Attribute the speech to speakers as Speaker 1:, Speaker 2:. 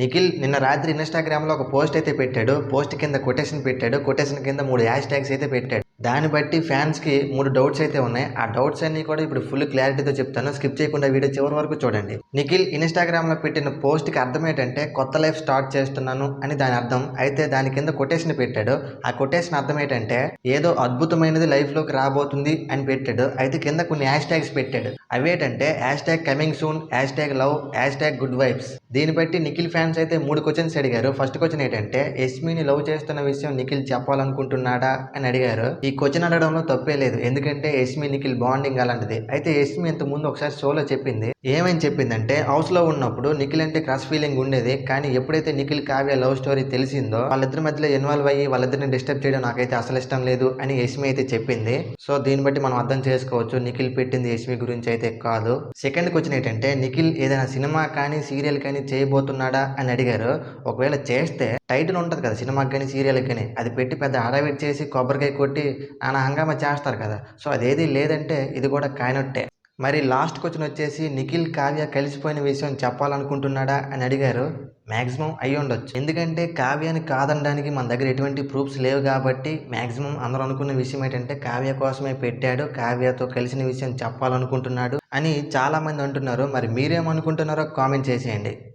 Speaker 1: నిఖిల్ నిన్న రాత్రి ఇన్స్టాగ్రామ్లో ఒక పోస్ట్ అయితే పెట్టాడు. పోస్ట్ కింద కొటేషన్ పెట్టాడు. కొటేషన్ కింద మూడు హ్యాష్ ట్యాగ్స్ అయితే పెట్టాడు. దాన్ని బట్టి ఫ్యాన్స్కి మూడు డౌట్స్ అయితే ఉన్నాయి. ఆ డౌట్స్ అన్ని కూడా ఇప్పుడు ఫుల్ క్లారిటీతో చెప్తాను. స్కిప్ చేయకుండా వీడియో చివరి వరకు చూడండి. నిఖిల్ ఇన్స్టాగ్రామ్లో పెట్టిన పోస్ట్కి అర్థం ఏంటంటే కొత్త లైఫ్ స్టార్ట్ చేస్తున్నాను అని దాని అర్థం. అయితే దాని కింద కొటేషన్ పెట్టాడు. ఆ కొటేషన్ అర్థం ఏంటంటే ఏదో అద్భుతమైనది లైఫ్లోకి రాబోతుంది అని పెట్టాడు. అయితే కింద కొన్ని హ్యాష్ ట్యాగ్స్ పెట్టాడు. అవేంటంటే hashtag coming soon hashtag love hashtag good vibes. దీన్ని బట్టి నిఖిల్ ఫ్యాన్స్ అయితే మూడు క్వశ్చన్స్ అడిగారు. ఫస్ట్ క్వశ్చన్ ఏంటంటే ఎస్మిని లవ్ చేస్తున్న విషయం నిఖిల్ చెప్పాలనుకుంటున్నాడా అని అడిగారు. ఈ ఈ క్వశ్చన్ అడగడంలో తప్పే లేదు. ఎందుకంటే యస్మి నిఖిల్ బాండింగ్ అలాంటిది. అయితే యస్మి ఇంత ముందు ఒకసారి షోలో చెప్పింది. ఏమని చెప్పిందంటే హౌస్లో ఉన్నప్పుడు నిఖిల్ అంటే క్రష్ ఫీలింగ్ ఉండేది. కానీ ఎప్పుడైతే నిఖిల్ కావ్య లవ్ స్టోరీ తెలిసిందో వాళ్ళిద్దరి మధ్యలో ఇన్వాల్వ్ అయ్యి వాళ్ళిద్దరిని డిస్టర్బ్ చేయడం నాకైతే అసలు ఇష్టం లేదు అని యస్మి అయితే చెప్పింది. సో దీన్ని బట్టి మనం అర్థం చేసుకోవచ్చు. నిఖిల్ పెట్టింది యస్మి గురించి అయితే కాదు. సెకండ్ క్వశ్చన్ ఏంటంటే నిఖిల్ ఏదైనా సినిమా కానీ సీరియల్ కానీ చేయబోతున్నాడా అని అడిగారు. ఒకవేళ చేస్తే టైటిల్ ఉంటుంది కదా సినిమాకి కానీ సీరియల్కి కానీ. అది పెట్టి పెద్ద హడావిడి చేసి కొబ్బరికాయ కొట్టి నానా హంగామా చేస్తారు కదా. సో అదేది లేదంటే ఇది కూడా కానట్టే మరి లాస్ట్ క్వశ్చన్ వచ్చేసి నిఖిల్ కావ్య కలిసిపోయిన విషయం చెప్పాలనుకుంటున్నాడా అని అడిగారు. మ్యాక్సిమం అయి ఉండొచ్చు. ఎందుకంటే కావ్యాన్ని కాదనడానికి మన దగ్గర ఎటువంటి ప్రూఫ్స్ లేవు కాబట్టి మ్యాక్సిమం అందరూ అనుకున్న విషయం ఏంటంటే కావ్య కోసమే పెట్టాడు కావ్యతో కలిసిన విషయం చెప్పాలనుకుంటున్నాడు అని చాలామంది అంటున్నారు. మరి మీరేమనుకుంటున్నారో కామెంట్ చేసేయండి.